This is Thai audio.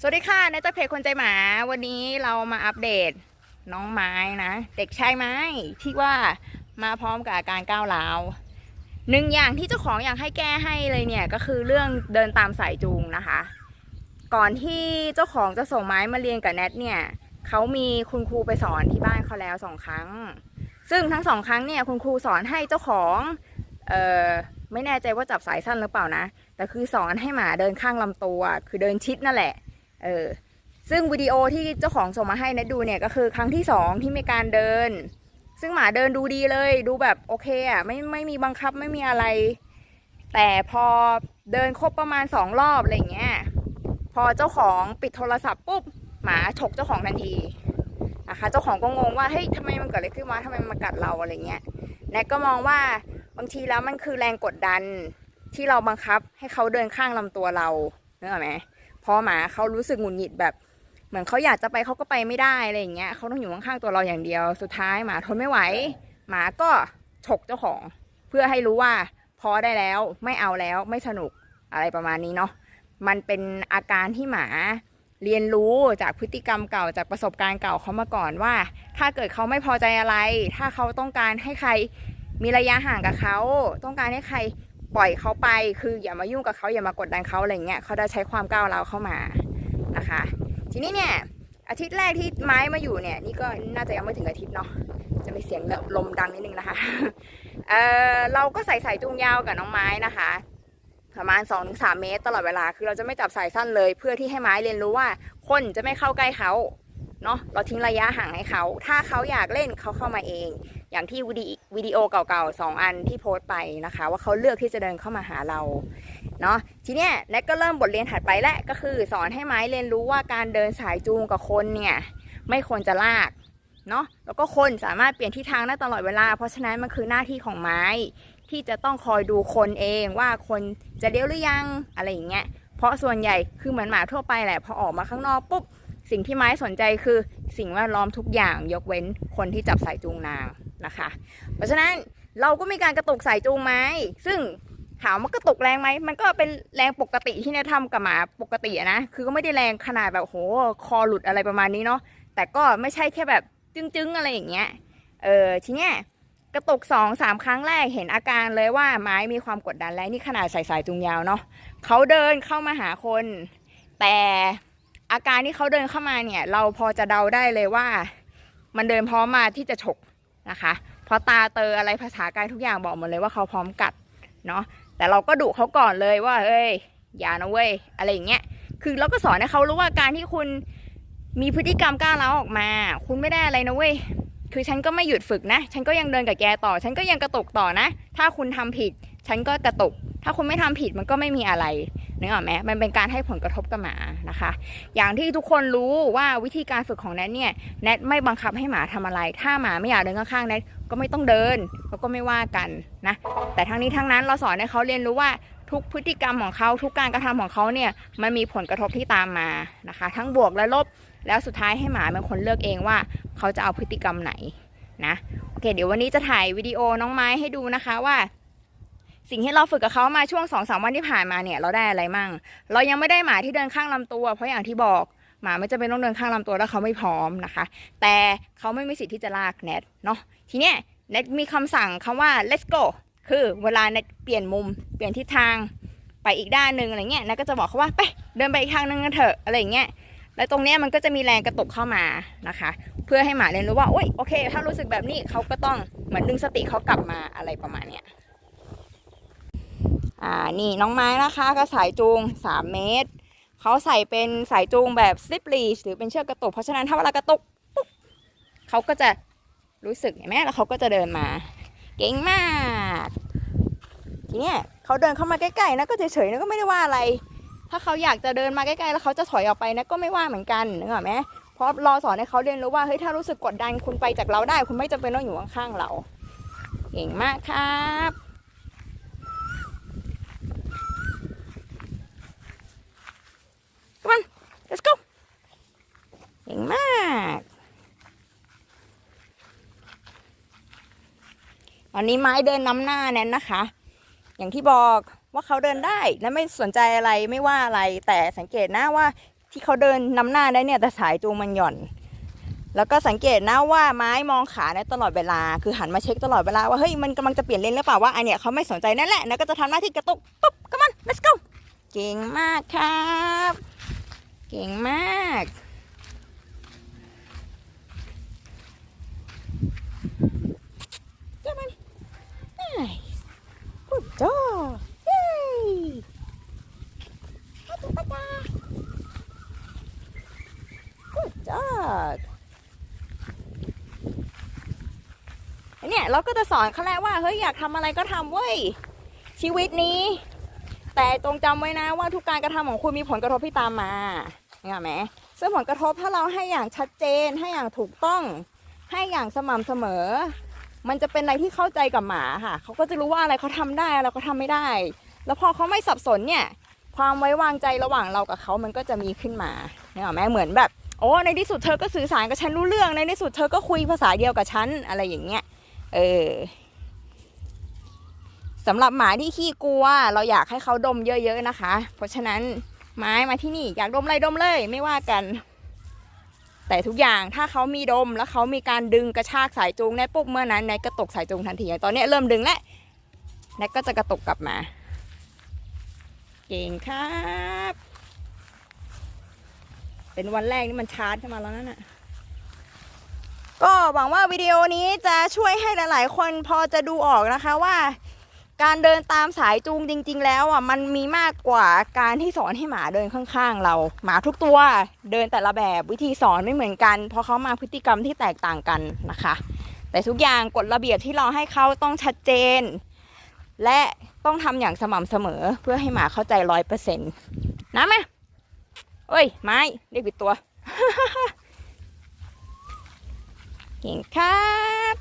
สวัสดีค่ะนายจากเพจคนใจหมา วันนี้เรามาอัปเดตน้องไม้นะ เด็กชายไม้ที่ว่ามาพร้อมกับอาการก้าวร้าวหนึ่งอย่างที่เจ้าของอยากให้แก้ให้เลยเนี่ย ก็คือเรื่องเดินตามสายจูงนะคะ ก่อนที่เจ้าของจะส่งไม้มาเรียนกับแนทเนี่ยเขามีคุณครูไปสอนที่บ้านเขาแล้วสองครั้ง ซึ่งทั้งสองครั้งเนี่ยคุณครูสอนให้เจ้าของเอ่อไม่แน่ใจว่าจับสายสั้นหรือเปล่านะแต่คือสอนให้หมาเดินข้างลำตัว คือเดินชิดนั่นแหละ เออซึ่งวิดีโอที่เจ้าของส่งมาให้นทดูเนี่ยก็คือครั้งที่สองที่มีการเดิน ซึ่งหมาเดินดูดีเลย ดูแบบโอเคอะไม่ไม่มีบังคับไม่มีอะไร แต่พอเดินครบประมาณสองรอบอะไรเงี้ยพอเจ้าของปิดโทรศัพท์ปุ๊บหมาฉกเจ้าของทันทีนะคะเจ้าของก็งงว่าเฮ้ยทำไมมันเกิดอะไรขึ้นวะทำไมมันกัดเราอะไรเงี้ยแนทก็มองว่าบางทีแล้วมันคือแรงกดดันที่เราบังคับให้เขาเดินข้างลำตัวเราเนอะไหม อหมาเขารู้สึกหงุดหงิดแบบ เหมือนเขาอยากจะไปเขาก็ไปไม่ได้อะไรอย่างเงี้ยเขาต้องอยู่ข้างๆตัวเราอย่างเดียว สุดท้ายหมาทนไม่ไหว หมาก็ฉกเจ้าของ เพื่อให้รู้ว่าพอได้แล้วไม่เอาแล้วไม่สนุกอะไรประมาณนี้เนาะมันเป็นอาการที่หมาเรียนรู้จากพฤติกรรมเก่าจากประสบการณ์เก่าเขามาก่อนว่า ถ้าเกิดเขาไม่พอใจอะไร ถ้าเขาต้องการให้ใครมีระยะห่างกับเขา ต้องการให้ใคร ปล่อยเขาไปคืออย่ามายุ่งกับเขาอย่ามากดดันเขาอะไรเงี้ยเขาจะใช้ความก้าวร้าวเข้ามานะคะ ทีนี้เนี่ยอาทิตย์แรกที่ไม้มาอยู่เนี่ยนี่ก็น่าจะยังไม่ถึงอาทิตย์เนาะจะมีเสียงลมดังนิดนึงนะคะเออเราก็ใส่สายจูงยาวกับน้องไม้นะคะ ประมาณ 2-3 เมตร ตลอดเวลาคือเราจะไม่จับสายสั้นเลย เพื่อที่ให้ไม้เรียนรู้ว่า คนจะไม่เข้าใกล้เขาเนาะเราทิ้งระยะห่างให้เขา ถ้าเขาอยากเล่นเขาเข้ามาเอง อย่างที่วิดี วิดีโอเก่าๆสองอันที่โพสต์ไปนะคะ ว่าเขาเลือกที่จะเดินเข้ามาหาเราเนาะทีเนี้ยแนทก็เริ่มบทเรียนถัดไปแล้วก็คือ สอนให้ไม้เรียนรู้ว่าการเดินสายจูงกับคนเนี่ยไม่ควรจะลากเนาะแล้วก็คนสามารถเปลี่ยนทิศทางได้ตลอดเวลา เพราะฉะนั้นมันคือหน้าที่ของไม้ที่จะต้องคอยดูคนเองว่าคนจะเลี้ยวหรือยังอะไรอย่างเงี้ยเพราะส่วนใหญ่คือเหมือนหมาทั่วไปแหละพอออกมาข้างนอกปุ๊บสิ่งที่ไม้สนใจคือสิ่งแวดล้อมทุกอย่างยกเว้นคนที่จับสายจูงนาง นะคะ เพราะฉะนั้นเราก็มีการกระตุกสายจูงไม้ ซึ่งถามว่ากระตุกแรงไหม มันก็เป็นแรงปกติที่เนี่ยทำกับหมาปกตินะ คือก็ไม่ได้แรงขนาดแบบโหคอหลุดอะไรประมาณนี้เนาะ แต่ก็ไม่ใช่แค่แบบจึ้งๆอะไรอย่างเงี้ย เออทีเนี้ยกระตุกสองสามครั้งแรกเห็นอาการเลยว่าไม้มีความกดดันแล้วนี่ขนาดใส่สายจูงยาวเนาะเขาเดินเข้ามาหาคน แต่อาการที่เขาเดินเข้ามาเนี่ย เราพอจะเดาได้เลยว่า มันเดินพร้อมมาที่จะฉก นะคะเพราะตาเตออะไรภาษากายทุกอย่างบอกหมดเลยว่าเขาพร้อมกัดเนาะแต่เราก็ดุเขาก่อนเลยว่าเฮ้ยอย่านะเว้ยอะไรอย่างเงี้ยคือเราก็สอนให้เขารู้ว่าการที่คุณมีพฤติกรรมก้าวร้าวออกมา คุณไม่ได้อะไรนะเว้ยคือฉันก็ไม่หยุดฝึกนะ ฉันก็ยังเดินกับแกต่อ ฉันก็ยังกระตุกต่อนะ ถ้าคุณทำผิด ฉันก็กระตุกถ้าคุณไม่ทำผิดมันก็ไม่มีอะไร นึกออกไหมมันเป็นการให้ผลกระทบกับหมานะคะ อย่างที่ทุกคนรู้ว่าวิธีการฝึกของแนทเนี่ยแนทไม่บังคับให้หมาทำอะไร ถ้าหมาไม่อยากเดินข้างๆแนทก็ไม่ต้องเดินแล้วก็ไม่ว่ากันนะ แต่ทั้งนี้ทั้งนั้นเราสอนให้เขาเรียนรู้ว่าทุกพฤติกรรมของเขาทุกการกระทำของเขาเนี่ยมันมีผลกระทบที่ตามมานะคะ ทั้งบวกและลบแล้วสุดท้ายให้หมาเป็นคนเลือกเองว่า เขาจะเอาพฤติกรรมไหนนะโอเค เดี๋ยววันนี้จะถ่ายวิดีโอน้องไม้ให้ดูนะคะว่า สิ่งที่เราฝึกกับเขามาช่วงสองสามวันที่ผ่านมาเนี่ยเราได้อะไรมั่ง เรายังไม่ได้หมาที่เดินข้างลำตัว เพราะอย่างที่บอกหมาไม่จะเป็นต้องเดินข้างลำตัวแล้วเขาไม่พร้อมนะคะ แต่เขาไม่มีสิทธิ์ที่จะลากเน็ตเนาะทีเนี้ยเน็ตมีคำสั่งคำว่า let's go คือเวลาเน็ตเปลี่ยนมุมเปลี่ยนทิศทางไปอีกด้านหนึ่งอะไรเงี้ยเน็ตก็จะบอกเขาว่าไปเดินไปอีกทางนึงกันเถอะอะไรอย่างเงี้ยแล้วตรงเนี้ยมันก็จะมีแรงกระตุกเข้ามานะคะ เพื่อให้หมาเรียนรู้ว่าโอ๊ยโอเค ถ้ารู้สึกแบบนี้เขาก็ต้องเหมือนดึงสติเขากลับมาอะไรประมาณเนี้ย อ่านี่น้องไม้นะคะก็สายจูง 3 เมตรเขาใส่เป็นสายจูงแบบสลิปลีชหรือเป็นเชือกกระตุก เพราะฉะนั้นถ้าเวลากระตุกปุ๊บเขาก็จะรู้สึกเห็นไหมแล้วเขาก็จะเดินมา เก่งมากทีเนี้ยเขาเดินเข้ามาใกล้ๆนะก็เฉยๆนะก็ไม่ได้ว่าอะไร ถ้าเขาอยากจะเดินมาใกล้ๆแล้วเขาจะถอยออกไปนะก็ไม่ว่าเหมือนกันนึกออกไหมเพราะรอสอนให้เขาเรียนรู้ว่าเฮ้ยถ้ารู้สึกกดดันคุณไปจากเราได้ คุณไม่จำเป็นต้องอยู่ข้างๆเรา เก่งมากครับ Come on let's go เก่งมาก ต อนนี้ไม้เดินนำหน้าแน่นนะคะ อย่างที่บอกว่าเขาเดินได้และไม่สนใจอะไรไม่ว่าอะไร แต่สังเกตนะว่าที่เขาเดินนำหน้าได้เนี่ยแต่สายจูงมันหย่อน แล้วก็สังเกตนะว่าไม้มองขาในตลอดเวลา คือหันมาเช็คตลอดเวลาว่าเฮ้ยมันกำลังจะเปลี่ยนเลนหรือเปล่าว่าอันเนี้ยเขาไม่สนใจนั่นแหละแล้วก็จะทำหน้าที่กระตุกปุ๊บก็มัน let's go เก่งมากครับ เก่งมากเจ้ามัน nice good job yay ตุ๊กตา good job เนี่ยเราก็จะสอนเขาแล้วว่าเฮ้ยอยากทำอะไรก็ทำเว้ยชีวิตนี้ แต่จงจำไว้นะว่าทุกการกระทำของคุณมีผลกระทบที่ตามมาเห็นไหมซึ่งผลกระทบถ้าเราให้อย่างชัดเจน ให้อย่างถูกต้อง ให้อย่างสม่ำเสมอ มันจะเป็นอะไรที่เข้าใจกับหมาค่ะเขาก็จะรู้ว่าอะไรเขาทำได้อะไรเขาทำไม่ได้ แล้วพอเขาไม่สับสนเนี่ย ความไว้วางใจระหว่างเรากับเขามันก็จะมีขึ้นมาเห็นไหมเหมือนแบบโอ้ในที่สุดเธอก็สื่อสารกับฉันรู้เรื่องในที่สุดเธอก็คุยภาษาเดียวกับฉันอะไรอย่างเงี้ย เออสำหรับหมาที่ขี้กลัว เราอยากให้เขาดมเยอะๆนะคะ เพราะฉะนั้นไม้มาที่นี่อยากดมอะไรดมเลยไม่ว่ากัน แต่ทุกอย่างถ้าเขามีดมแล้วเขามีการดึงกระชากสายจูงแนปุ๊บเมื่อนั้นแนทก็ตกสายจูงทันทีตอนนี้เริ่มดึงแล้วแนทก็จะกระตกกลับมา เก่งครับ เป็นวันแรกนี่มันชาร์จขึ้นมาแล้วนั่นน่ะ ก็หวังว่าวิดีโอนี้จะช่วยให้หลาย ๆ คนพอจะดูออกนะคะว่า การเดินตามสายจูงจริง ๆ แล้วอะมันมีมากกว่าการที่สอนให้หมาเดินข้าง ๆ เรา หมาทุกตัว เดินแต่ละแบบวิธีสอนไม่เหมือนกัน เพราะเขามาพฤติกรรมที่แตกต่างกันนะคะ แต่ทุกอย่างกฎระเบียบที่เราให้เขาต้องชัดเจน และต้องทำอย่างสม่ำเสมอเพื่อให้หมาเข้าใจร้อยเปอร์เซ็นต์นะไหมเอ้ยไม้เรียกผิดตัว หิ่ครับ